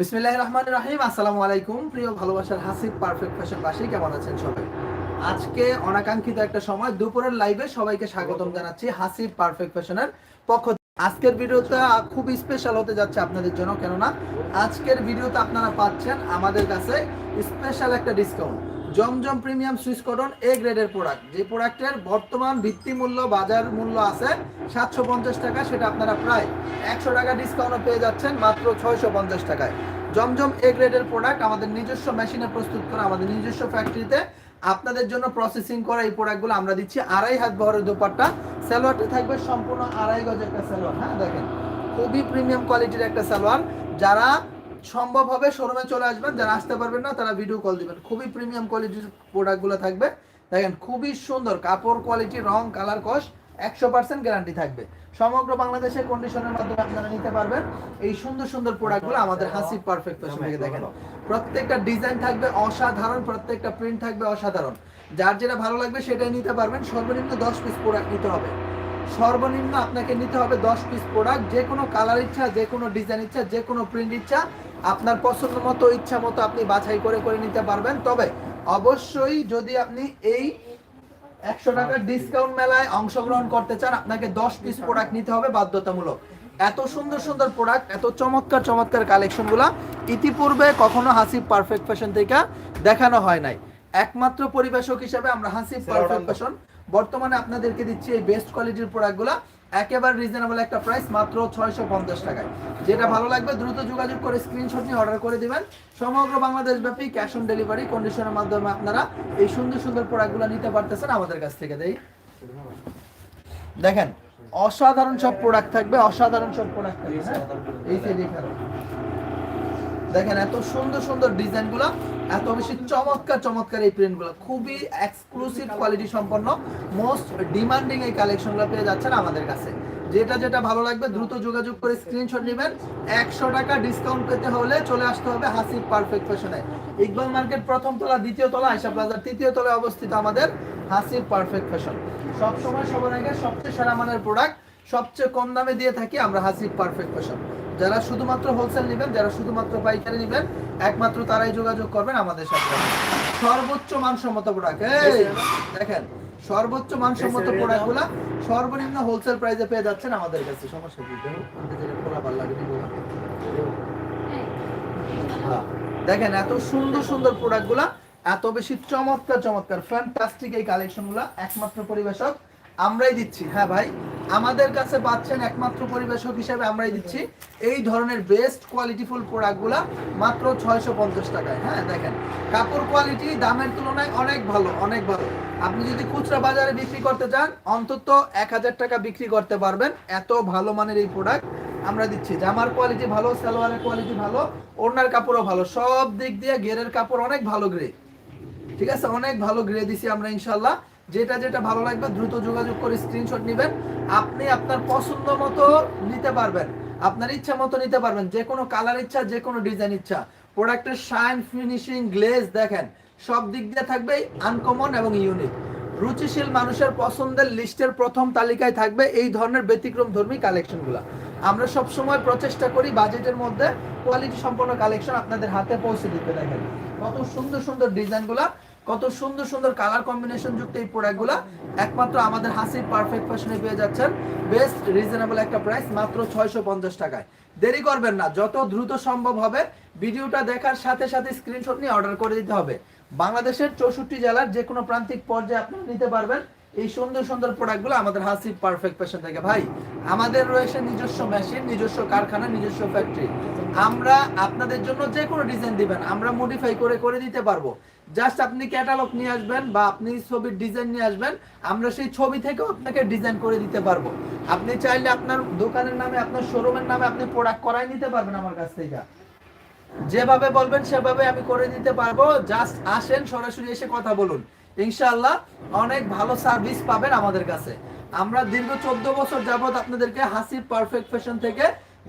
বিসমিল্লাহ রহমান রাহিম আসসালামু আলাইকুম প্রিয় ভালোবাসার হাসিব পারফেক্ট ফ্যাশন বাসী কেমন আছেন সবাই আজকে অনাকাঙ্ক্ষিত একটা সময়, দুপুরের লাইভে সবাইকে স্বাগতম জানাচ্ছি হাসিব পারফেক্ট ফ্যাশনের পক্ষ। আজকের ভিডিওটা খুব স্পেশাল হতে যাচ্ছে আপনাদের জন্য, কেননা আজকের ভিডিওতে আপনারা পাচ্ছেন আমাদের কাছে স্পেশাল একটা discount Zamzam premium swiss cotton A গ্রেডের প্রোডাক্ট যে প্রোডাক্টের বর্তমান ভিত্তি মূল্য, বাজার মূল্য আছে সাতশো পঞ্চাশ টাকা, সেটা আপনারা প্রায় একশো টাকা ডিসকাউন্টে পেয়ে যাচ্ছেন, মাত্র ছয়শো পঞ্চাশ টাকায়। জমজম এ গ্রেডের প্রোডাক্ট আমাদের নিজস্ব মেশিনে প্রস্তুত করা, আমাদের নিজস্ব ফ্যাক্টরিতে আপনাদের জন্য প্রসেসিং করা এই প্রোডাক্টগুলো আমরা দিচ্ছি আড়াই হাত বহরের দোপাট্টা। সালোয়ারটা থাকবে সম্পূর্ণ আড়াই গজ একটা সালোয়ার হ্যাঁ দেখেন। খুবই প্রিমিয়াম কোয়ালিটির একটা সালোয়ার। যারা সম্ভব হবে শোরুমে চলে আসবেন, যারা আসতে পারবেন না, তারা ভিডিও কল দিবেন। খুবই প্রিমিয়াম কোয়ালিটির প্রোডাক্টগুলো থাকবে। দেখেন, খুবই সুন্দর কাপড় কোয়ালিটি রং কালার কস একশো পার্সেন্ট গ্যারান্টি থাকবে। সমগ্র বাংলাদেশের কন্ডিশনের মাধ্যমে আপনারা নিতে পারবেন এই সুন্দর সুন্দর প্রোডাক্টগুলো আমাদের হাসিব পারফেক্ট থেকে দেখেন। প্রত্যেকটা ডিজাইন থাকবে অসাধারণ, প্রত্যেকটা প্রিন্ট থাকবে অসাধারণ। যার যেটা ভালো লাগবে সেটাই নিতে পারবেন। সর্বনিম্ন দশ পিস প্রোডাক্ট নিতে হবে। সর্বনিম্ন আপনাকে নিতে হবে দশ পিস প্রোডাক্ট যে কোনো কালার ইচ্ছা, যে কোনো ডিজাইন ইচ্ছা, যে কোনো প্রিন্ট ইচ্ছা আপনার পছন্দ মতো ইচ্ছা মতো আপনি বাছাই করে করে নিতে পারবেন। তবে অবশ্যই যদি আপনি এই একশো টাকার ডিসকাউন্ট মেলায় অংশগ্রহণ করতে চান আপনাকে দশ পিস প্রোডাক্ট নিতে হবে বাধ্যতামূলক। এত সুন্দর সুন্দর প্রোডাক্ট এত চমৎকার চমৎকার কালেকশনগুলো ইতিপূর্বে কখনো হাসিব পারফেক্ট ফ্যাশন থেকে দেখানো হয় নাই। একমাত্র পরিবেশক হিসেবে আমরা হাসিব পারফেক্ট ফ্যাশন বর্তমানে আপনাদেরকে দিচ্ছি এই বেস্ট কোয়ালিটির প্রোডাক্টগুলো একেবারে রিজনেবল একটা প্রাইস মাত্র ছয়শো পঞ্চাশ টাকায়। যেটা ভালো লাগবে, দ্রুত যোগাযোগ করে স্ক্রিনশট নিয়ে অর্ডার করে দিবেন। সমগ্র বাংলাদেশ ব্যাপী ক্যাশ অন ডেলিভারি কন্ডিশনের মাধ্যমে আপনারা এই সুন্দর সুন্দর প্রোডাক্টগুলো নিতে পারতেছেন আমাদের কাছ থেকে। দেই। দেখেন, অসাধারণ সব প্রোডাক্ট থাকবে, অসাধারণ সব প্রোডাক্ট থাকবে হ্যাঁ? এই সাইডে দেখেন এত সুন্দর সুন্দর ডিজাইন ডিজাইনগুলো, এত বেশি চমৎকার চমৎকার এই প্রিন্টগুলো খুবই এক্সক্লুসিভ কোয়ালিটি সম্পন্ন মোস্ট ডিমান্ডিং এই কালেকশন কালেকশনগুলো পেয়ে যাচ্ছেন আমাদের কাছে। যেটা যেটা ভালো লাগবে, দ্রুত যোগাযোগ করে স্ক্রিনশট নেবেন। একশো টাকা ডিসকাউন্ট পেতে হলে চলে আসতে হবে হাসিব পারফেক্ট ফ্যাশনে ইকবাল মার্কেট প্রথম তলা, দ্বিতীয় তলা আয়সা প্লাজার তৃতীয় তলায় অবস্থিত আমাদের হাসিব পারফেক্ট ফ্যাশন সবসময় সবার আগে সবচেয়ে সেরা মানের প্রোডাক্ট সবচেয়ে কম দামে দিয়ে থাকি আমরা হাসিব পারফেক্ট ফ্যাশন যারা শুধুমাত্র হোলসেল নেবেন যারা শুধুমাত্র পাইকারি নেবেন একমাত্র তারাই যোগাযোগ করবেন আমাদের সাথে। সর্বোচ্চ মানসম্মত প্রোডাক্ট দেখেন সর্বোচ্চ মানসম্মত প্রোডাক্টগুলো সর্বনিম্ন হোলসেল প্রাইসে পেয়ে যাচ্ছেন আমাদের কাছে। সমস্যা কি? খোলা ভালো লাগে। হ্যাঁ, দেখেন এত সুন্দর সুন্দর প্রোডাক্টগুলা এত বেশি চমৎকার চমৎকার ফ্যান্টাস্টিক এই কালেকশনগুলো একমাত্র পরিবেশক আমরাই দিচ্ছি। হ্যাঁ ভাই, আমাদের কাছে পাচ্ছেন একমাত্র পরিবেশক হিসেবে আমরাই দিচ্ছি। এই ধরনের বেস্ট কোয়ালিটিফুল প্রোডাক্টগুলা মাত্র ছয়শো পঞ্চাশ টাকায়। হ্যাঁ দেখেন, কাপড় কোয়ালিটি দামের তুলনায় অনেক ভালো অনেক ভালো। আপনি যদি খুচরা বাজারে বিক্রি করতে চান, অন্তত এক হাজার টাকা বিক্রি করতে পারবেন। এত ভালো মানের এই প্রোডাক্ট আমরা দিচ্ছি। জামার কোয়ালিটি ভালো, সালোয়ারের কোয়ালিটি ভালো, ওড়নার কাপড়ও ভালো। সব দিক দিয়ে গেরের কাপড় অনেক ভালো গ্রে ঠিক আছে, অনেক ভালো গ্রে দিছি আমরা ইনশাল্লাহ। যেটা যেটা ভালো লাগবে দ্রুত যোগাযোগ করে স্ক্রিনশট নেবেন। আপনি আপনার পছন্দ মতো নিতে পারবেন। আপনার ইচ্ছা মতো নিতে পারবেন। যে কোনো কালার ইচ্ছা যে কোনো ডিজাইন ইচ্ছা প্রোডাক্টের শাইন ফিনিশিং গ্লেজ দেখেন, সব দিক দিয়ে থাকবে আনকমন এবং ইউনিক রুচিশীল মানুষের পছন্দের লিস্টের প্রথম তালিকায় থাকবে এই ধরনের ব্যতিক্রম ধর্মী কালেকশনগুলো আমরা সব সময় প্রচেষ্টা করি বাজেটের মধ্যে কোয়ালিটি সম্পন্ন কালেকশন আপনাদের হাতে পৌঁছে দিতে দেখেন। কত সুন্দর সুন্দর ডিজাইনগুলা কত সুন্দর সুন্দর কালার কম্বিনেশন যুক্ত এই প্রোডাক্টগুলো একমাত্র আমাদের হাসির পারফেক্ট ফ্যাশনে পেয়ে যাচ্ছেন। বেস্ট রিজনেবল একটা প্রাইস মাত্র ছয়শো পঞ্চাশ টাকায়। দেরি করবেন না, যত দ্রুত সম্ভব হবে, ভিডিওটা দেখার সাথে সাথে স্ক্রিনশট নিয়ে অর্ডার করে দিতে হবে। বাংলাদেশের চৌষট্টি জেলার যে কোনো প্রান্তিক পর্যায়ে আপনারা নিতে পারবেন এই সুন্দর সুন্দর প্রোডাক্টগুলো আমাদের হাসিব পারফেক্ট ফ্যাশন থেকে। ভাই, আমাদের রয়েছে নিজস্ব মেশিন নিজস্ব কারখানা, নিজস্ব ফ্যাক্টরি আমরা আপনাদের জন্য যে কোনো ডিজাইন দিবেন, আমরা মডিফাই করে করে দিতে পারব। জাস্ট আপনি ক্যাটালগ নিয়ে আসবেন বা আপনি ছবির ডিজাইন নিয়ে আসবেন, আমরা সেই ছবি থেকেও আপনাকে ডিজাইন করে দিতে পারব। আপনি চাইলে আপনার দোকানের নামে, আপনার শোরুমের নামে আপনি প্রোডাক্ট করাই নিতে পারবেন আমার কাছ থেকে। যেভাবে বলবেন সেভাবে আমি করে দিতে পারব। জাস্ট আসেন, সরাসরি এসে কথা বলুন। ইনশাআল্লাহ অনেক ভালো সার্ভিস পাবেন আমাদের কাছে। আমরা দীর্ঘ চোদ্দ বছর যাবত আপনাদেরকে হাসিব পারফেক্ট ফ্যাশন থেকে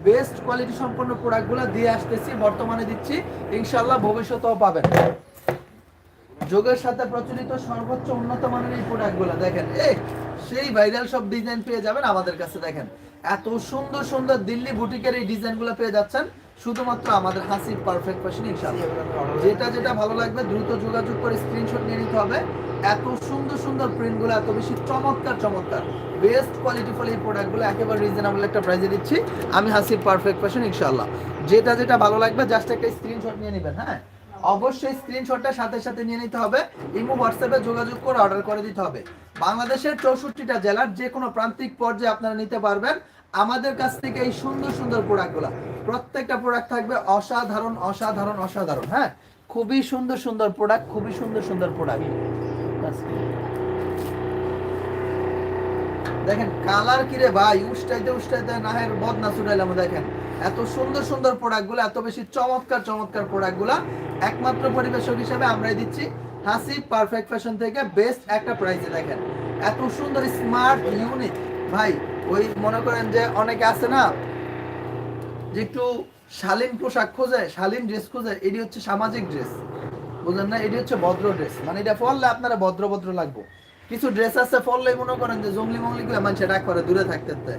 বেস্ট কোয়ালিটি সম্পন্ন প্রোডাক্টগুলো দিয়ে আসতেছি, বর্তমানে দিচ্ছি। ইনশাআল্লাহ ভবিষ্যতেও পাবেন। যোগের সাথে প্রচলিত সর্বোচ্চ উন্নত মানের এই প্রোডাক্টগুলো দেখেন, এই সেই ভাইরাল সব ডিজাইন পেয়ে যাবেন আমাদের কাছে, দেখেন। এত সুন্দর সুন্দর দিল্লি বুটিকের এই ডিজাইনগুলো পেয়ে যাচ্ছেন, শুধুমাত্র আমাদের হাসি পারফেক্ট ফ্যাশন ইনশাআল্লাহ। যেটা যেটা ভালো লাগবে, দ্রুত যোগাযোগ করে স্ক্রিনশট নিয়ে নিতে হবে। এত সুন্দর সুন্দর প্রিন্টগুলো এত বেশি চমৎকার চমৎকার। বেস্ট কোয়ালিটি ফুল এই প্রোডাক্টগুলো একেবারে রিজনেবল একটা প্রাইসে দিচ্ছি। আমি হাসির পারফেক্ট ফ্যাশন ইনশাআল্লাহ। যেটা যেটা ভালো লাগবে জাস্ট একটা স্ক্রিনশট নিয়ে নেবেন হ্যাঁ? অবশ্যই স্ক্রিনশটটা সাথে সাথে নিয়ে নিতে হবে। ইমো হোয়াটসঅ্যাপে যোগাযোগ করে অর্ডার করে দিতে হবে। বাংলাদেশের চৌষট্টিটা জেলার যে কোনো প্রান্তিক পর্যায়ে আপনারা নিতে পারবেন। আমাদের কাছ থেকে এই সুন্দর সুন্দর প্রোডাক্টগুলো প্রত্যেকটা প্রোডাক্ট থাকবে অসাধারণ অসাধারণ অসাধারণ হ্যাঁ? খুবই সুন্দর সুন্দর প্রোডাক্ট খুবই সুন্দর সুন্দর প্রোডাক্ট দেখেন কালার কিরে ভাই উস্টাইতে উস্টাইতে নাহের বদনা ছুটাইলাম দেখেন। এত সুন্দর সুন্দর প্রোডাক্টগুলো এত বেশি চমৎকার চমৎকার প্রোডাক্টগুলো একমাত্র পরিবেশক হিসেবে আমরাই দিচ্ছি। হাসি পারফেক্ট ফ্যাশন থেকে বেস্ট একটা প্রাইসে দেখেন। এত সুন্দর স্মার্ট ইউনিক ভাই, ওই মনে করেন যে অনেকে আছে না, যে একটু শালীন পোশাক খোঁজে, শালীন ড্রেস খোঁজে, এটি হচ্ছে সামাজিক ড্রেস বুঝলেন না? এটি হচ্ছে ভদ্র ড্রেস মানে এটা ফললে আপনারা ভদ্র ভদ্র লাগবো। কিছু ড্রেস আছে পরলেই মনে করেন যে জঙ্গলি গুলো মানুষ ডাক করে দূরে থাকতে।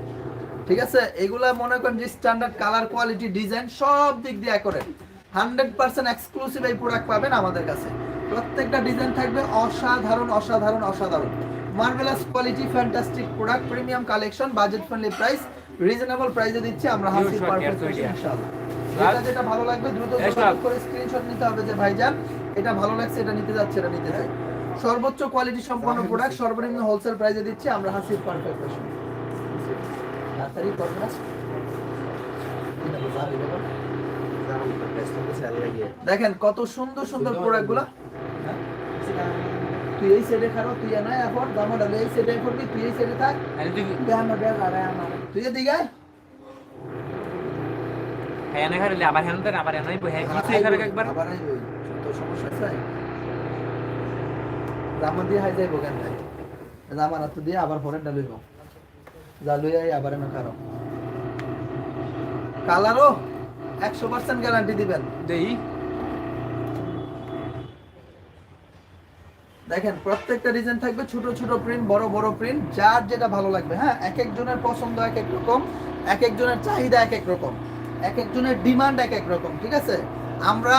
ঠিক আছে? এগুলা মনে করেন যে স্ট্যান্ডার্ড কালার কোয়ালিটি ডিজাইন সব দিক দিয়ে করে হান্ড্রেড পার্সেন্ট এক্সক্লুসিভ এই প্রোডাক্ট পাবেন আমাদের কাছে। প্রত্যেকটা ডিজাইন থাকবে অসাধারণ অসাধারণ অসাধারণ। Marvellous quality fantastic product premium collection budget friendly price reasonable প্রাইসে দিচ্ছি আমরা হাসি short, পারফেক্ট ইনশাআল্লাহ। যেটা যেটা ভালো লাগবে দ্রুত করে স্ক্রিনশট নিতে হবে যে ভাইজান এটা ভালো লাগছে এটা নিতে যাচ্ছে এটা নিতে চাই। সর্বোচ্চ কোয়ালিটি সম্পন্ন প্রোডাক্ট সর্বনিম্ন হোলসেল প্রাইসে দিচ্ছি আমরা হাসির পারফেক্ট তাড়াতাড়ি করবে না দেখেন কত সুন্দর সুন্দর প্রোডাক্টগুলা তুই এই সাইডে খারো তুই না এখন দামা ডালে এই সাইডে করবি তুই এই সাইডে থাক। তুই আরে আমার। এদিকে আয়। হ্যাঁ না খাইলে আবার হেন দেন আবার হেনই বই হ্যাঁ কিছু এখানে একবার। আবার আইবো। তোর সমস্যা আছে জামা দিয়ে হাই যাইবো কেন ভাই? জামা না তো দিয়ে আবার পরে ডালইব যা লই আবার না কারও কালারও একশো পার্সেন্ট গ্যারান্টি দিবেন। দেই। দেখেন প্রত্যেকটা ডিজাইন থাকবে ছোট ছোট প্রিন্ট বড় বড় প্রিন্ট যার যেটা ভালো লাগবে। হ্যাঁ এক একজনের পছন্দ এক এক রকম এক একজনের চাহিদা এক এক রকম এক একজনের ডিমান্ড এক এক রকম ঠিক আছে? আমরা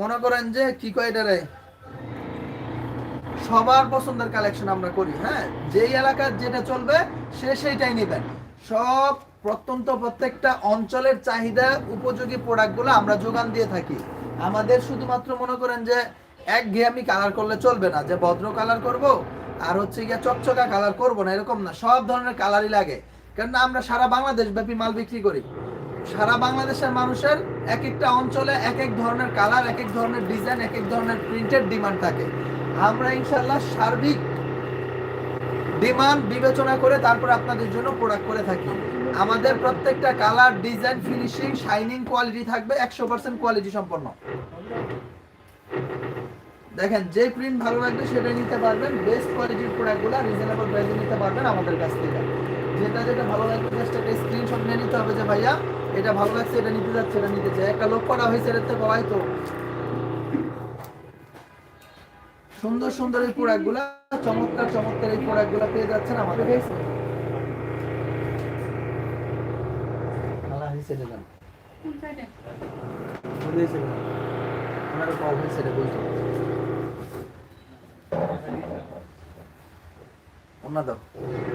মনে করেন যে কি কয় এটারে সবার পছন্দের কালেকশন আমরা করি হ্যাঁ? যেই এলাকার যেটা চলবে, সে সেইটাই নেবেন। সব প্রত্যন্ত প্রত্যেকটা অঞ্চলের চাহিদা উপযোগী প্রোডাক্টগুলো আমরা যোগান দিয়ে থাকি। আমাদের শুধুমাত্র মনে করেন যে এক ঘেয়ামি কালার করলে চলবে না, যে ভদ্র কালার করব, আর হচ্ছে গিয়ে চকচকা কালার করব না, এরকম না। সব ধরনের কালারই লাগে। কেননা আমরা সারা বাংলাদেশ ব্যাপী মাল বিক্রি করি। সারা বাংলাদেশের মানুষের এক একটা অঞ্চলে এক এক ধরনের কালার এক এক ধরনের ডিজাইন এক এক ধরনের প্রিন্টের ডিমান্ড থাকে। আমরা ইনশাল্লাহ সার্বিক ডিমান্ড বিবেচনা করে তারপর আপনাদের জন্য প্রোডাক্ট করে থাকি। আমাদের প্রত্যেকটা colour design finishing shining quality থাকবে, একশো পার্সেন্ট কোয়ালিটি সম্পন্ন। দেখেন, যে প্রিন্ট ভালো লাগবে সেটা নিতে পারবেন বেস্ট কোয়ালিটির প্রোডাক্টগুলো রিজনেবল প্রাইসে নিতে পারবেন আমাদের কাছ থেকে। যেটা যেটা ভালো লাগবে জাস্ট একটা স্ক্রিনশট নিয়ে নিতে হবে যে ভাইয়া, এটা ভালো লাগছে, এটা নিতে যাচ্ছে, এটা নিতে চাই একটা লোক করা হয়েছে এর থেকে হয় তো সুন্দর সুন্দর এই প্রোডাক্টগুলো চমৎকার চমৎকার এই প্রোডাক্টগুলো পেয়ে যাচ্ছেন আমাদের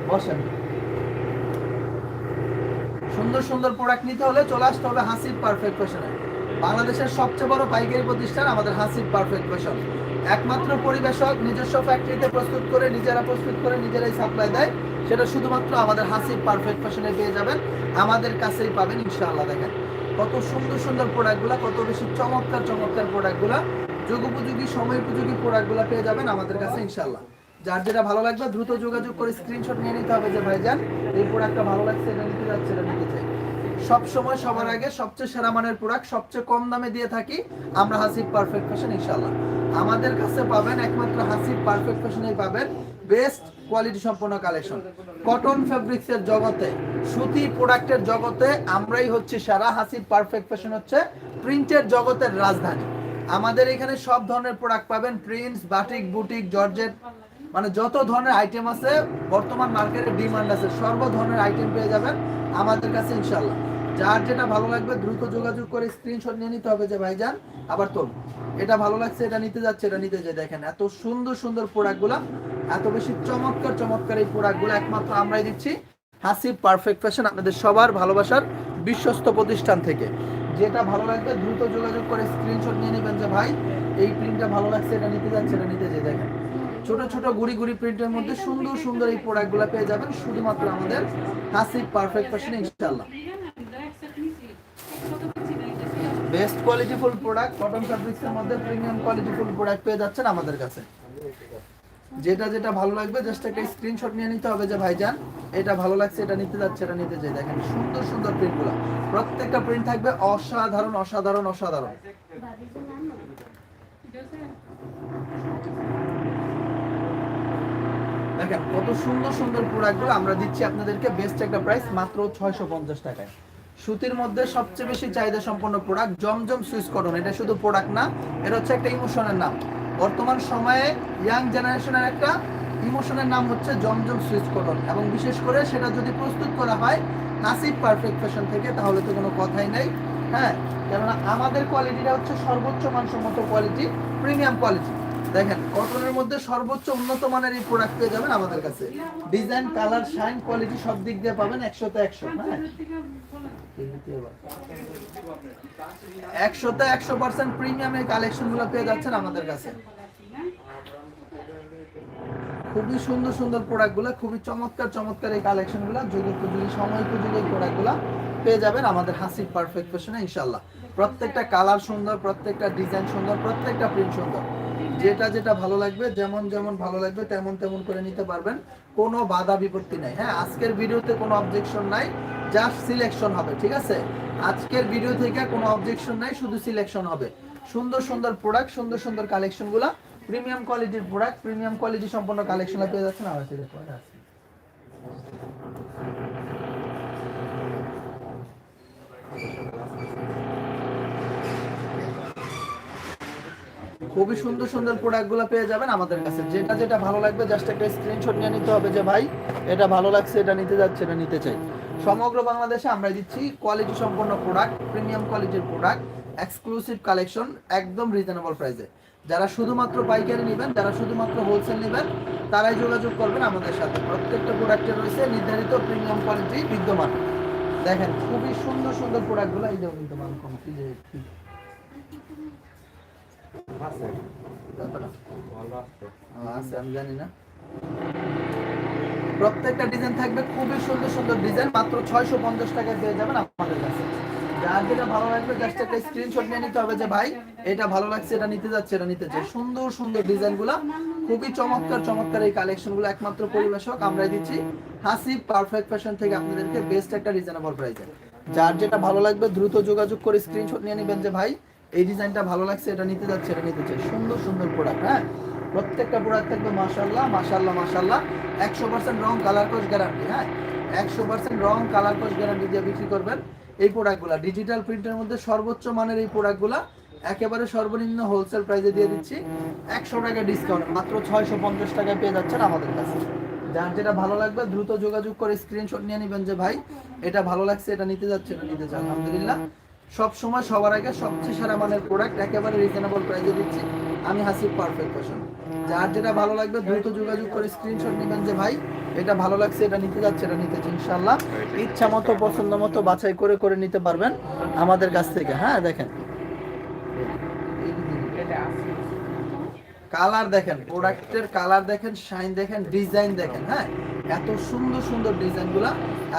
বসেন। সুন্দর সুন্দর প্রোডাক্ট নিতে হলে চলে আসতে হবে হাসিব পারফেক্ট ফ্যাশনে বাংলাদেশের সবচেয়ে বড় পাইকারি প্রতিষ্ঠান আমাদের হাসিব পারফেক্ট ফ্যাশন। একমাত্র পরিবেশক নিজস্ব ফ্যাক্টরিতে প্রস্তুত করে, নিজেরা প্রস্তুত করে নিজেরাই সাপ্লাই দেয়। সেটা শুধুমাত্র আমাদের হাসিব পারফেক্ট ফ্যাশনে পেয়ে যাবেন। আমাদের কাছেই পাবেন ইনশাআল্লাহ দেখেন। কত সুন্দর সুন্দর প্রোডাক্টগুলো, কত বেশি চমৎকার চমৎকার প্রোডাক্টগুলো। যুগোপযোগী সময় উপযোগী প্রোডাক্টগুলো পেয়ে যাবেন আমাদের কাছে ইনশাআল্লাহ। যার যেটা ভালো লাগবে, দ্রুত যোগাযোগ করে স্ক্রিনশট নিয়ে নিতে হবে যে, ভাইজান, এই প্রোডাক্টটা ভালো লাগছে, এটা নিতে যাচ্ছে এটা নিতে চাই। সব সময় সবার আগে সবচেয়ে সেরা মানের প্রোডাক্ট সবচেয়ে কম দামে দিয়ে থাকি আমরা হাসিব পারফেক্ট ফ্যাশন ইনশাআল্লাহ। আমাদের কাছে পাবেন একমাত্র হাসিব পারফেক্ট ফ্যাশনেই পাবেন বেস্ট কোয়ালিটি সম্পন্ন কালেকশন কটন ফ্যাব্রিক্সের জগতে, সুতি প্রোডাক্টের জগতে আমরাই হচ্ছে সারা, হাসিব পারফেক্ট ফ্যাশন হচ্ছে প্রিন্টের জগতের রাজধানী। আমাদের এখানে সব ধরনের প্রোডাক্ট পাবেন প্রিন্টস বাটিক বুটিক জর্জেট মানে যত ধরনের আইটেম আছে, বর্তমান মার্কেটে ডিমান্ড আছে, সর্ব ধরনের আইটেম পেয়ে যাবেন আমাদের কাছে ইনশাল্লাহ যার যেটা ভালো লাগবে, দ্রুত যোগাযোগ করে স্ক্রিনশট নিয়ে নিতে হবে যে, ভাইজান, আবার তোর এটা ভালো লাগছে, এটা নিতে যাচ্ছে, এটা নিতে যে দেখেন, এত সুন্দর সুন্দর প্রোডাক্টগুলো এত বেশি চমৎকার চমৎকার এই প্রোডাক্টগুলো একমাত্র আমরাই দিচ্ছি। হাসি পারফেক্ট ফ্যাশন আপনাদের সবার ভালোবাসার বিশ্বস্ত প্রতিষ্ঠান থেকে। যেটা ভালো লাগবে, দ্রুত যোগাযোগ করে স্ক্রিনশট নিয়ে নেবেন যে, ভাই, এই প্রিন্টটা ভালো লাগছে, এটা নিতে যাচ্ছে, এটা নিতে যে দেখেন ছোট ছোট গুড়ি গুড়ি প্রিন্টের মধ্যে সুন্দর সুন্দর এই প্রোডাক্টগুলো পেয়ে যাবেন, শুধুমাত্র আমাদের হাসি পারফেক্ট ফ্যাশন ইনশাআল্লাহ। Best quality full product cotton ফ্যাব্রিক্সের মধ্যে প্রিমিয়াম কোয়ালিটি ফুল প্রোডাক্ট পেয়ে যাচ্ছেন আমাদের কাছে। যেটা যেটা ভালো লাগবে জাস্ট একটা স্ক্রিনশট নিয়ে নিতে হবে যে, ভাইজান, এটা ভালো লাগছে, এটা নিতে যাচ্ছে, এটা নিতে চাই দেখেন, সুন্দর সুন্দর প্রিন্টগুলো প্রত্যেকটা প্রিন্ট থাকবে অসাধারণ অসাধারণ অসাধারণ। দেখেন, কত সুন্দর সুন্দর প্রোডাক্টগুলো আমরা দিচ্ছি আপনাদেরকে বেস্ট একটা প্রাইস মাত্র ছয়শো পঞ্চাশ টাকায়। সুতির মধ্যে সবচেয়ে বেশি চাহিদা সম্পন্ন প্রোডাক্ট জমজম সুইচ কটন। এটা শুধু প্রোডাক্ট না, এটা হচ্ছে একটা ইমোশনের নাম। বর্তমান সময়ে ইয়াং জেনারেশনের একটা ইমোশনের নাম হচ্ছে জমজম সুইচ কটন। এবং বিশেষ করে সেটা যদি প্রস্তুত করা হয় নাসিব পারফেক্ট ফ্যাশন থেকে, তাহলে তো কোনো কথাই নেই। হ্যাঁ কেননা আমাদের কোয়ালিটিটা হচ্ছে সর্বোচ্চ মানসম্মত কোয়ালিটি প্রিমিয়াম কোয়ালিটি দেখেন, কটনের মধ্যে সর্বোচ্চ উন্নত মানের এই প্রোডাক্ট পেয়ে যাবেন আমাদের কাছে। ডিজাইন কালার শাইন কোয়ালিটি সব দিক দিয়ে পাবেন একশোতে একশো হ্যাঁ? একশোতে একশো পার্সেন্ট প্রিমিয়াম এই কালেকশনগুলো পেয়ে যাচ্ছেন আমাদের কাছে। খুবই সুন্দর সুন্দর প্রোডাক্টগুলো, খুবই চমৎকার চমৎকার এই কালেকশনগুলো যুগ উপযোগী সময় উপযোগী এই প্রোডাক্টগুলো পেয়ে যাবেন আমাদের হাসি পারফেক্ট ফ্যাশনে ইনশাল্লাহ প্রত্যেকটা কালার সুন্দর, প্রত্যেকটা ডিজাইন সুন্দর, প্রত্যেকটা প্রিন্ট সুন্দর। যেটা যেটা ভালো লাগবে, যেমন যেমন ভালো লাগবে, তেমন তেমন করে নিতে পারবেন। কোনো বাধা বিপত্তি নাই। হ্যাঁ আজকের ভিডিওতে কোনো অবজেকশন নাই জাস্ট সিলেকশন হবে, ঠিক আছে? আজকের ভিডিও থেকে কোনো অবজেকশন নাই, শুধু সিলেকশন হবে। সুন্দর সুন্দর প্রোডাক্ট সুন্দর সুন্দর কালেকশনগুলো প্রিমিয়াম কোয়ালিটির প্রোডাক্ট প্রিমিয়াম কোয়ালিটি সম্পন্ন কালেকশন পেয়ে যাচ্ছেন। আমার সাথে পরে আছে। খুবই সুন্দর সুন্দর প্রোডাক্টগুলো পেয়ে যাবেন আমাদের কাছে। যেটা যেটা ভালো লাগবে জাস্ট একটা স্ক্রিনশট নিয়ে নিতে হবে যে, ভাই, এটা ভালো লাগছে, এটা নিতে যাচ্ছে, এটা নিতে চাই। সমগ্র বাংলাদেশে আমরা দিচ্ছি কোয়ালিটি সম্পন্ন প্রোডাক্ট প্রিমিয়াম কোয়ালিটির প্রোডাক্ট এক্সক্লুসিভ কালেকশন একদম রিজনেবল প্রাইসে যারা শুধুমাত্র পাইকারি নেবেন, যারা শুধুমাত্র হোলসেল নেবেন, তারাই যোগাযোগ করবেন আমাদের সাথে। প্রত্যেকটা প্রোডাক্টে রয়েছে নির্ধারিত প্রিমিয়াম কোয়ালিটি বিদ্যমান। দেখেন, খুবই সুন্দর সুন্দর প্রোডাক্টগুলো এই যে বিদ্যমান কম কি যে কি- আছে, আমি জানি না। প্রত্যেকটা ডিজাইন থাকবে, খুবই সুন্দর সুন্দর ডিজাইন মাত্র ছয়শো পঞ্চাশ টাকায় যাবেন আমাদের কাছে। যার যেটা ভালো লাগবে খুবই চমৎকার চমৎকার এই একমাত্র দিচ্ছি। পারফেক্ট ফ্যাশন থেকে বেস্ট একটা যার যেটা ভালো লাগবে, দ্রুত যোগাযোগ করে স্ক্রিনশট নিয়ে নেবেন যে, ভাই এই ডিজাইনটা ভালো লাগছে, এটা নিতে যাচ্ছে, এটা নিতে চাই। সুন্দর সুন্দর প্রোডাক্ট হ্যাঁ? প্রত্যেকটা প্রোডাক্ট থাকবে মাশাল্লাহ মাশাল্লাহ মাশাল্লাহ একশো পার্সেন্ট রং কালার কোচ গ্যারান্টি হ্যাঁ? একশো পার্সেন্ট রং কালার কোচ গ্যারান্টি দিয়ে বিক্রি করবেন এই প্রোডাক্টগুলো ডিজিটাল প্রিন্টের মধ্যে সর্বোচ্চ মানের এই প্রোডাক্টগুলো একেবারে সর্বনিম্ন হোলসেল প্রাইসে দিয়ে দিচ্ছি। একশো টাকা ডিসকাউন্ট মাত্র ছয়শো পঞ্চাশ টাকায় পেয়ে যাচ্ছেন আমাদের কাছে। যার যেটা ভালো লাগবে, দ্রুত যোগাযোগ করে স্ক্রিনশট নিয়ে নেবেন যে, ভাই, এটা ভালো লাগছে, এটা নিতে যাচ্ছে, এটা নিতে চান আলহামদুলিল্লাহ। সব সময় সবার আগে সবচেয়ে সেরা মানের প্রোডাক্ট একেবারে রিজনেবল প্রাইসে দিচ্ছি। আমি হাসিব পারফেক্ট ফ্যাশন যার যেটা ভালো লাগবে দ্রুত যোগাযোগ করে স্ক্রিনশট নেবেন যে, ভাই, এটা ভালো লাগছে, এটা নিতে যাচ্ছে, এটা নিতে ইনশাল্লাহ ইচ্ছা মতো, পছন্দ মতো বাছাই করে করে নিতে পারবেন আমাদের কাছ থেকে। হ্যাঁ দেখেন। কালার দেখেন প্রোডাক্টের কালার দেখেন শাইন দেখেন ডিজাইন দেখেন হ্যাঁ? এত সুন্দর সুন্দর ডিজাইন ডিজাইনগুলা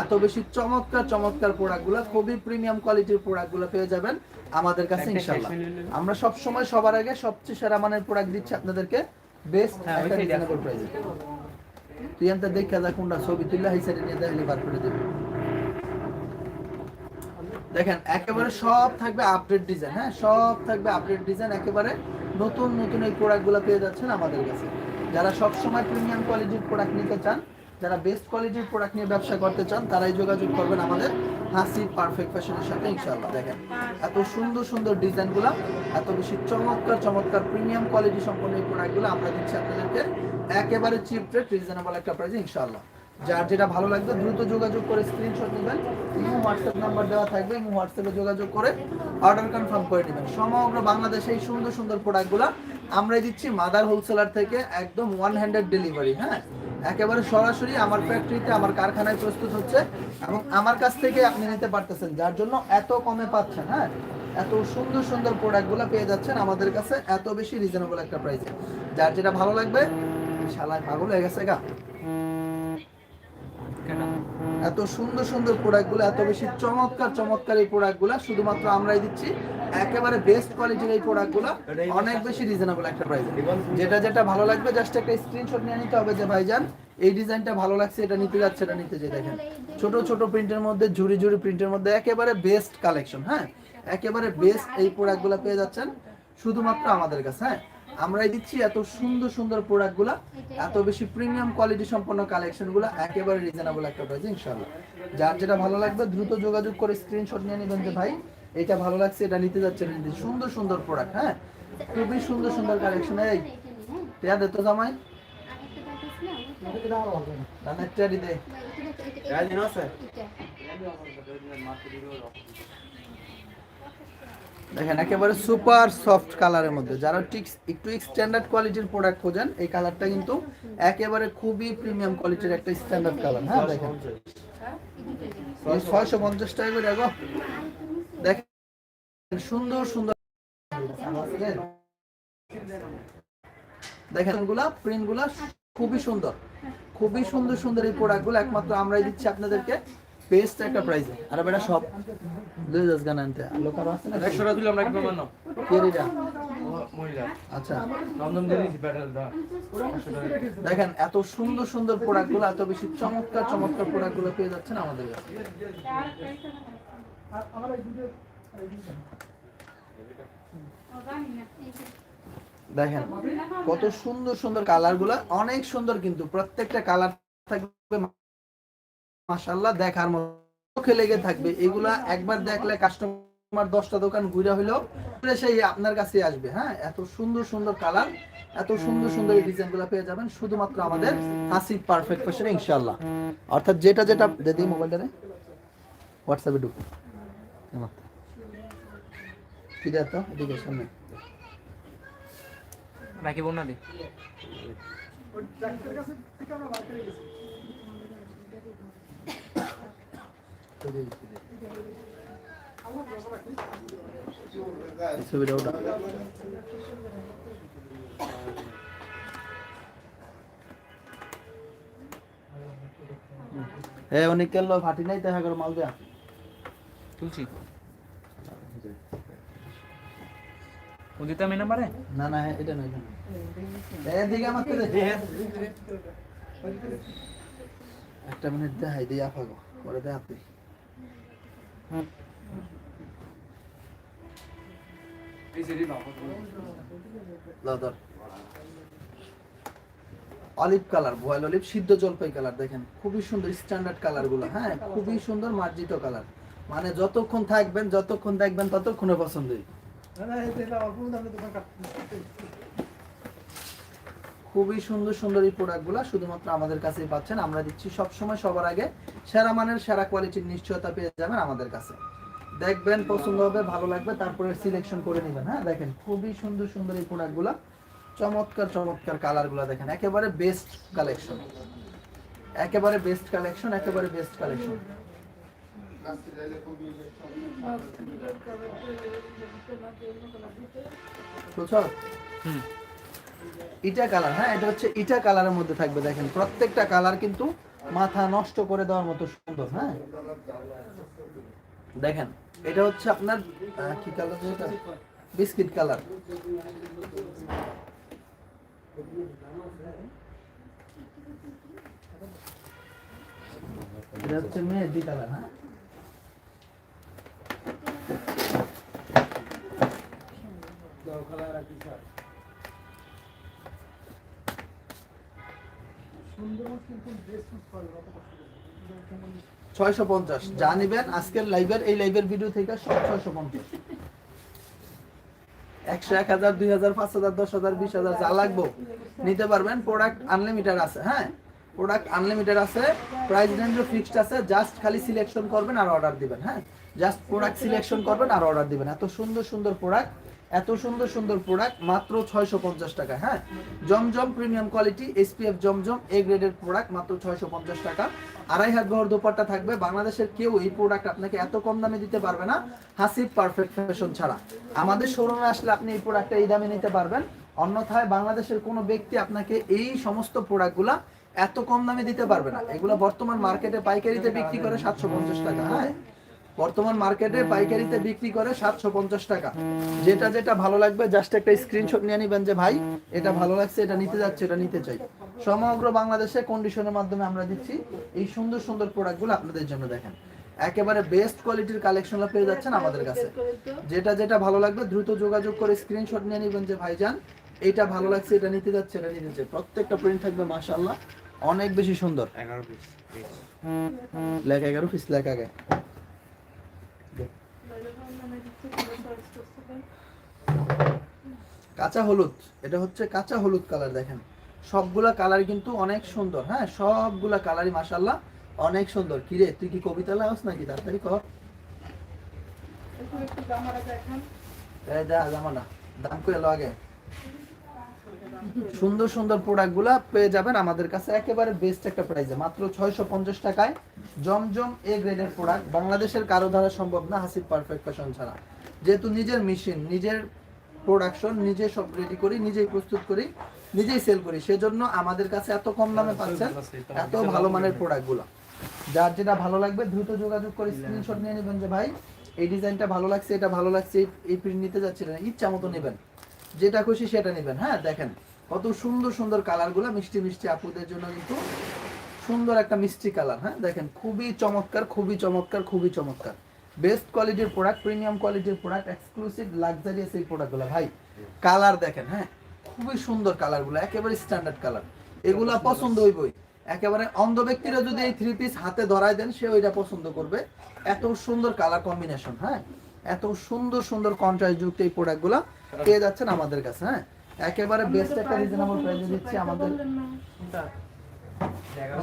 এত বেশি চমৎকার চমৎকার প্রোডাক্টগুলা খুবই প্রিমিয়াম কোয়ালিটির প্রোডাক্টগুলো পেয়ে যাবেন আমাদের কাছে ইনশাআল্লাহ আমরা সব সময় সবার আগে সবচেয়ে সেরা মানের প্রোডাক্ট দিচ্ছি আপনাদেরকে বেস্ট হ্যাঁ, একটা রিজনেবল প্রাইসে তুই এনতে দেখা যা কোনটা ছবি তুললে সাইডে নিয়ে দেখলে বার করে দেবে। দেখেন একেবারে সব থাকবে আপডেট ডিজাইন হ্যাঁ? সব থাকবে আপডেট ডিজাইন একেবারে নতুন নতুন এই প্রোডাক্টগুলো পেয়ে যাচ্ছেন আমাদের কাছে। যারা সব সময় প্রিমিয়াম কোয়ালিটির প্রোডাক্ট নিতে চান, যারা বেস্ট কোয়ালিটির প্রোডাক্ট নিয়ে ব্যবসা করতে চান, তারাই যোগাযোগ করবেন আমাদের হাসি পারফেক্ট ফ্যাশনের সাথে, ইনশাআল্লাহ। দেখেন, এত সুন্দর সুন্দর ডিজাইনগুলো, এত বেশি চমৎকার চমৎকার প্রিমিয়াম কোয়ালিটি সম্পন্ন এই প্রোডাক্টগুলো আমরা দিচ্ছি আপনাদেরকে। একেবারে চিপ রেট রিজনেবল একটা প্রাইসে ইনশাআল্লাহ। যার যেটা ভালো লাগবে, দ্রুত যোগাযোগ করে স্ক্রিনশট নেবেন। ইমো হোয়াটসঅ্যাপ নাম্বার দেওয়া থাকবে, ইমো হোয়াটসঅ্যাপে যোগাযোগ করে অর্ডার কনফার্ম করে নেবেন। সমগ্র বাংলাদেশে এই সুন্দর সুন্দর প্রোডাক্টগুলো আমরাই দিচ্ছি মাদার হোলসেলার থেকে একদম ওয়ান হ্যান্ডেড ডেলিভারি হ্যাঁ? একেবারে সরাসরি আমার ফ্যাক্টরিতে আমার কারখানায় প্রস্তুত হচ্ছে এবং আমার কাছ থেকে আপনি নিতে পারতেছেন, যার জন্য এত কমে পাচ্ছেন হ্যাঁ? এত সুন্দর সুন্দর প্রোডাক্টগুলো পেয়ে যাচ্ছেন আমাদের কাছে এত বেশি রিজনেবল একটা প্রাইসে যার যেটা ভালো লাগবে শালায় পাগল হয়ে গেছে গা। এত সুন্দর সুন্দর প্রোডাক্টগুলো এত বেশি চমৎকার চমৎকার এই প্রোডাক্টগুলো শুধুমাত্র আমরাই দিচ্ছি। একেবারে বেস্ট কোয়ালিটির এই প্রোডাক্টগুলো অনেক বেশি রিজনেবল একটা প্রাইস যেটা যেটা ভালো লাগবে জাস্ট একটা স্ক্রিনশট নিয়ে নিতে হবে যে, ভাইজান, এই ডিজাইনটা ভালো লাগছে, এটা নিতে যাচ্ছে, এটা নিতে যে দেখেন, ছোট ছোট প্রিন্টের মধ্যে, ঝুড়ি ঝুড়ি প্রিন্টের মধ্যে একেবারে বেস্ট কালেকশন হ্যাঁ? একেবারে বেস্ট এই প্রোডাক্টগুলো পেয়ে যাচ্ছেন। শুধুমাত্র আমাদের কাছে হ্যাঁ? আমরাই দিচ্ছি এত সুন্দর সুন্দর প্রোডাক্টগুলো এত বেশি প্রিমিয়াম কোয়ালিটি সম্পন্ন কালেকশনগুলো একেবারে রিজনেবল একটা প্রাইস ইনশাআল্লাহ। যার যেটা ভালো লাগবে দ্রুত যোগাযোগ করে স্ক্রিনশট নিয়ে নেবেন যে ভাই এটা ভালো লাগছে এটা নিতে যাচ্ছেন সুন্দর সুন্দর প্রোডাক্ট হ্যাঁ? খুবই সুন্দর সুন্দর কালেকশন এই। টিয়া দে তো জামাই। দে দেখেন, একেবারে সুপার সফট কালারের মধ্যে। যারা ঠিক একটু স্ট্যান্ডার্ড কোয়ালিটির প্রোডাক্ট খোঁজেন, এই কালারটা কিন্তু একেবারে খুবই প্রিমিয়াম কোয়ালিটির একটা স্ট্যান্ডার্ড কালার হ্যাঁ দেখেন। ছয়শো পঞ্চাশ টাকা করে, গো। দেখেন, সুন্দর সুন্দর দেখেন, গুলা প্রিন্টগুলা খুবই সুন্দর। খুবই সুন্দর সুন্দর এই প্রোডাক্টগুলো। একমাত্র আমরাই দিচ্ছি আপনাদেরকে। বেস্ট একটা প্রাইসে আর বেটা সব। দুই হাজার গান আনতে। লোক আরও আছে না? একশো টাকা দিলাম নাকি মানো কে আচ্ছা। দেখেন এত সুন্দর সুন্দর প্রোডাক্টগুলো এত বেশি চমৎকার চমৎকার প্রোডাক্টগুলো পেয়ে যাচ্ছেন আমাদের কাছে। দেখেন কত সুন্দর সুন্দর কালারগুলা অনেক সুন্দর কিন্তু প্রত্যেকটা কালার থাকবে মাশাল্লাহ দেখার মতো। চোখে লেগে থাকবে। এগুলা একবার দেখলে কাস্টমার দশটা দোকান ঘুরে হইলেও ঘুরে সেই আপনার কাছে আসবে হ্যাঁ? এত সুন্দর সুন্দর কালার এত সুন্দর সুন্দর ডিজাইনগুলো পেয়ে যাবেন। শুধুমাত্র আমাদের হাসিব পারফেক্ট ফ্যাশনে ইনশাল্লাহ অর্থাৎ যেটা যেটা দিদি মোবাইলটা হোয়াটসঅ্যাপে ঢুক। ঠিক আছে এদিকে সামনে। রাখি বোন না দি? ছবিটা ওটা এ অনেক কেলো ফাটি নাই দেখা করো মাল দেয়া তুলছি ও দিতে আমি নাম্বারে না না এটা নয় এটা নয়। এদিকে আমার তো দে। একটা মিনিট দেখাই দিয়ে আপাগো পরে দেখা তুই দাও, দাও। অলিভ কালার বয়েল অলিভ সিদ্ধ জলপাই কালার দেখেন খুবই সুন্দর স্ট্যান্ডার্ড কালারগুলো হ্যাঁ খুবই সুন্দর মার্জিত কালার। মানে যতক্ষণ থাকবেন যতক্ষণ দেখবেন ততক্ষণে পছন্দই খুবই সুন্দর সুন্দর এই প্রোডাক্টগুলো শুধুমাত্র আমাদের কাছেই পাচ্ছেন। আমরা দিচ্ছি সব সময় সবার আগে। সেরা মানের, সেরা কোয়ালিটির নিশ্চয়তা পেয়ে যাবেন আমাদের কাছে। দেখবেন, পছন্দ হবে, ভালো লাগবে, তারপরে সিলেকশন করে নেবেন। হ্যাঁ দেখেন, খুবই সুন্দর সুন্দর এই প্রোডাক্টগুলো চমৎকার চমৎকার কালারগুলো দেখেন। একেবারে বেস্ট কালেকশন একেবারে বেস্ট কালেকশন একেবারে বেস্ট কালেকশন বুঝছ? ইটা কালার হ্যাঁ এটা হচ্ছে ইটা কালারের মধ্যে থাকবে, দেখেন। প্রত্যেকটা কালার কিন্তু মাথা নষ্ট করে দেওয়ার মতো সুন্দর হ্যাঁ? দেখেন, এটা হচ্ছে আপনার কি কালার এটা? Biscuit colour. এটা হচ্ছে মেহেদি কালার হ্যাঁ? ছয়শো পঞ্চাশ। যা নিবেন আজকের লাইভের এই লাইভের ভিডিও থেকে সব ছয়শো পঞ্চাশ। একশো, এক হাজার, দুই হাজার, পাঁচ হাজার, দশ হাজার, বিশ হাজার, যা লাগবে। নিতে পারবেন প্রোডাক্ট আনলিমিটেড আছে হ্যাঁ? প্রোডাক্ট আনলিমিটেড আছে প্রাইস রেঞ্জও ফিক্সড আছে জাস্ট খালি সিলেকশন করবেন আর অর্ডার দিবেন হ্যাঁ? জাস্ট প্রোডাক্ট সিলেকশন করবেন আর অর্ডার দিবেন। এত সুন্দর সুন্দর প্রোডাক্ট এত সুন্দর সুন্দর প্রোডাক্ট মাত্র ছয়শো পঞ্চাশ টাকা হ্যাঁ? Zamzam premium quality SPF Zamzam A গ্রেডের প্রোডাক্ট মাত্র ছয়শো পঞ্চাশ টাকা। আড়াই হাত বহর দোপাট্টা থাকবে। বাংলাদেশের কেউ এই প্রোডাক্ট আপনাকে এত কম দামে দিতে পারবে না। হাসিব পারফেক্ট ফ্যাশন ছাড়া। আমাদের শোরুমে আসলে আপনি এই প্রোডাক্টটা এই দামে নিতে পারবেন। অন্যথায় বাংলাদেশের কোনো ব্যক্তি আপনাকে এই সমস্ত প্রোডাক্টগুলা এত কম দামে দিতে পারবে না। এগুলো বর্তমান মার্কেটে পাইকারিতে বিক্রি করে সাতশো পঞ্চাশ টাকা হ্যাঁ? বর্তমান মার্কেটে পাইকারিতে বিক্রি করে সাতশো পঞ্চাশ টাকা। যেটা যেটা ভালো লাগবে জাস্ট একটা স্ক্রিনশট নিয়ে নিবেন যে ভাই এটা ভালো লাগছে এটা নিতে যাচ্ছে এটা নিতে চাই। সমগ্র বাংলাদেশে কন্ডিশনের মাধ্যমে আমরা দিচ্ছি এই সুন্দর সুন্দর প্রোডাক্টগুলো আপনাদের জন্য দেখেন। একেবারে বেস্ট কোয়ালিটির কালেকশনটা পেয়ে যাচ্ছেন আমাদের কাছে। যেটা যেটা ভালো লাগবে দ্রুত যোগাযোগ করে স্ক্রিনশট নিয়ে নিবেন যে ভাইজান এটা ভালো লাগছে এটা নিতে যাচ্ছে এটা নিতে চাই। প্রত্যেকটা প্রিন্ট থাকবে মাশাআল্লাহ অনেক বেশি সুন্দর। এগারো পিস লেখ এগারো পিস লেখ আগে। কাঁচা হলুদ এটা হচ্ছে কাঁচা হলুদ কালার দেখেন। সবগুলা কালার কিন্তু অনেক সুন্দর হ্যাঁ? সবগুলা কালারই মাসাল্লাহ অনেক সুন্দর। কিরে তুই কি কবিতা লাগাস নাকি? তাড়াতাড়ি কর। জামানা দাম করে লাগে সুন্দর সুন্দর প্রোডাক্টগুলা পেয়ে যাবেন আমাদের কাছে একেবারে বেস্ট একটা প্রাইসে মাত্র ছয়শো পঞ্চাশ টাকায় জমজম এ গ্রেডের প্রোডাক্ট বাংলাদেশের কারও দ্বারা সম্ভব না হাসিব পারফেক্ট ফ্যাশন ছাড়া। যেহেতু নিজের মেশিন নিজের প্রোডাকশন নিজে সব রেডি করি, নিজেই প্রস্তুত করি, নিজেই সেল করি। সেজন্য আমাদের কাছে এত কম দামে পাচ্ছেন, এত ভালো মানের প্রোডাক্টগুলো। যার যেটা ভালো লাগবে দ্রুত যোগাযোগ করে স্ক্রিনশট নিয়ে নেবেন যে, ভাই, এই ডিজাইনটা ভালো লাগছে, এটা ভালো লাগছে, এই- প্রিন্ট নিতে যাচ্ছে না ইচ্ছা মতো নেবেন। যেটা খুশি সেটা নেবেন। হ্যাঁ দেখেন কত সুন্দর সুন্দর কালারগুলা মিষ্টি মিষ্টি আপুদের জন্য কিন্তু সুন্দর একটা মিষ্টি কালার হ্যাঁ? দেখেন খুবই চমৎকার খুবই চমৎকার খুবই চমৎকার। বেস্ট কোয়ালিটির প্রোডাক্ট প্রিমিয়াম কোয়ালিটির প্রোডাক্ট এক্সক্লুসিভ লাক্সারিয়াস এই প্রোডাক্টগুলো ভাই কালার দেখেন হ্যাঁ? খুবই সুন্দর কালারগুলো একেবারে স্ট্যান্ডার্ড কালার। এগুলা পছন্দ হইবই। একেবারে অন্ধ ব্যক্তিরা যদি এই থ্রি পিস হাতে ধরায় দেন সে ওইটা পছন্দ করবে। এত সুন্দর কালার কম্বিনেশন হ্যাঁ? এত সুন্দর সুন্দর কন্ট্রাস্ট যুক্ত এই প্রোডাক্টগুলো পেয়ে যাচ্ছেন আমাদের কাছে হ্যাঁ? একেবারে বেস্ট একটা রিজনেবল প্রাইসে দিচ্ছি আমাদের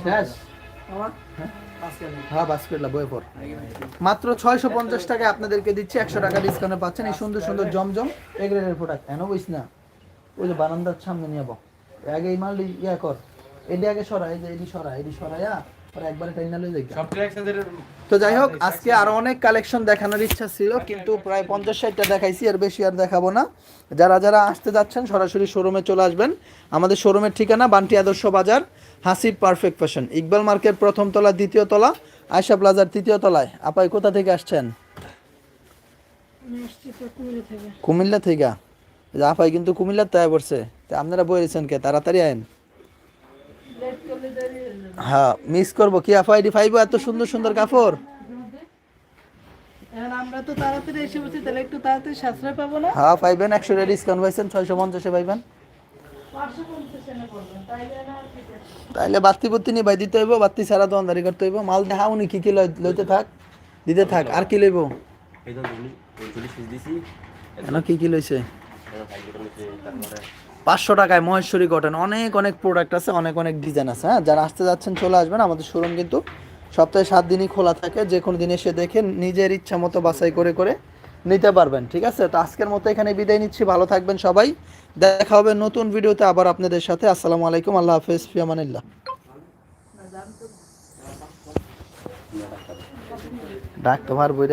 শেষ। হ্যাঁ বাস্কেটলা বয়ে পর মাত্র ছয়শো পঞ্চাশ টাকায় আপনাদেরকে দিচ্ছি একশো টাকা ডিসকাউন্টে পাচ্ছেন। এই সুন্দর সুন্দর জমজম এগ্রেডের প্রোডাক্ট এনে বইস না? ওই যে বারান্দার সামনে নিয়ে আগে এই মাল ইয়া কর। এডি আগে সরা এই যে এডি সরা এডি সরাইয়া তো যাই হোক আজকে আরও অনেক কালেকশন দেখানোর ইচ্ছা ছিল কিন্তু প্রায় পঞ্চাশ ষাটটা দেখাইছি আর বেশি আর দেখাবো না। যারা যারা আসতে যাচ্ছেন সরাসরি শোরুমে চলে আসবেন। আমাদের শোরুমের ঠিকানা Banti Adarsha Bazar Hasib perfect fashion Iqbal market প্রথম তলা দ্বিতীয় তলা আয়সা প্লাজার তৃতীয় তলায়। আপাই কোথা থেকে আসছেন? কুমিল্লা থেকে। যে আপাই কিন্তু কুমিল্লার তাই পড়ছে। তা আপনারা বলেছেন কে? তাড়াতাড়ি আইন হ্যাঁ মিস করব। কি আফা আইডি ফাইভ এত সুন্দর সুন্দর কাপড়? এখন আমরা তো তাড়াতাড়ি এসে বলছি তাহলে একটু তাড়াতাড়ি সাশ্রয় পাবো না? হ্যাঁ পাইবেন একশো ডিসকাউন্ট পাইছেন ছয়শো পঞ্চাশে পাইবেন। তাইলে না ঠিক আছে। তাইলে বাত্তি বুত্তি নি ভাই দিতে হইব বাত্তি ছাড়া দোকানদারি করতে হইব। মাল দেখা উনি কি কি লইতে থাক দিতে থাক আর কি লইব? কেন কি কি লইছে? পাঁচশো টাকায় মহেশ্বরী কটন অনেক অনেক প্রোডাক্ট আছে, অনেক অনেক ডিজাইন আছে হ্যাঁ? যারা আসতে যাচ্ছেন চলে আসবেন, আমাদের শোরুম কিন্তু সপ্তাহে সাত দিনই খোলা থাকে, যে কোনো দিন এসে দেখে নিজের ইচ্ছা মতো বাছাই করে করে নিতে পারবেন, ঠিক আছে? তো আজকের মতো এখানে বিদায় নিচ্ছি, ভালো থাকবেন সবাই। দেখা হবে নতুন ভিডিওতে আবার আপনাদের সাথে। আসসালামু আলাইকুম, আল্লাহ হাফেজ ফিয়ামানিল্লাহ ডাক তোমার বইরা।